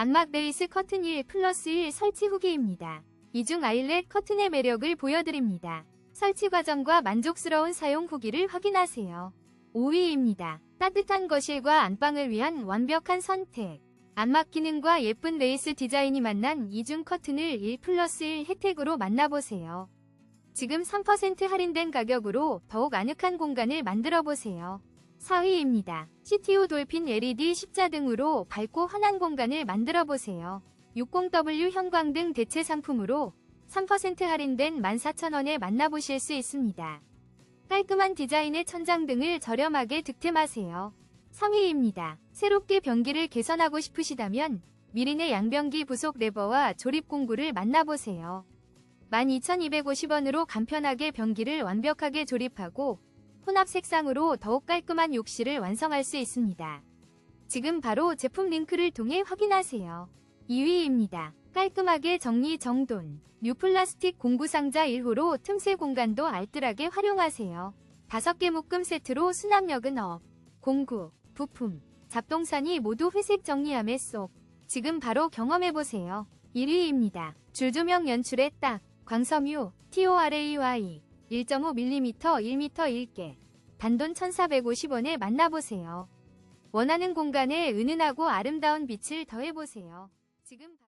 안막 레이스 커튼 1 플러스 1 설치 후기입니다. 이중 아일렛 커튼의 매력을 보여드립니다. 설치 과정과 만족스러운 사용 후기를 확인하세요. 5위입니다. 따뜻한 거실과 안방을 위한 완벽한 선택. 안막 기능과 예쁜 레이스 디자인이 만난 이중 커튼을 1 플러스 1 혜택으로 만나보세요. 지금 3% 할인된 가격으로 더욱 아늑한 공간을 만들어 보세요. 4위입니다. CTO 돌핀 LED 십자 등으로 밝고 환한 공간을 만들어 보세요. 60W 형광등 대체 상품으로 3% 할인된 14,000원에 만나보실 수 있습니다. 깔끔한 디자인의 천장 등을 저렴하게 득템하세요. 3위입니다. 새롭게 변기를 개선하고 싶으시다면 미린의 양변기 부속 레버와 조립 공구를 만나보세요. 12,250원으로 간편하게 변기를 완벽하게 조립하고 혼합 색상으로 더욱 깔끔한 욕실을 완성할 수 있습니다. 지금 바로 제품 링크를 통해 확인하세요. 2위입니다. 깔끔하게 정리 정돈. 뉴 플라스틱 공구 상자 1호로 틈새 공간도 알뜰하게 활용하세요. 5개 묶음 세트로 수납력은 업. 공구, 부품, 잡동사니 모두 회색 정리함에 쏙. 지금 바로 경험해보세요. 1위입니다. 줄조명 연출에 딱. 광섬유 TORAY 1.5mm 1m 1개. 단돈 1450원에 만나보세요. 원하는 공간에 은은하고 아름다운 빛을 더해보세요. 지금 바-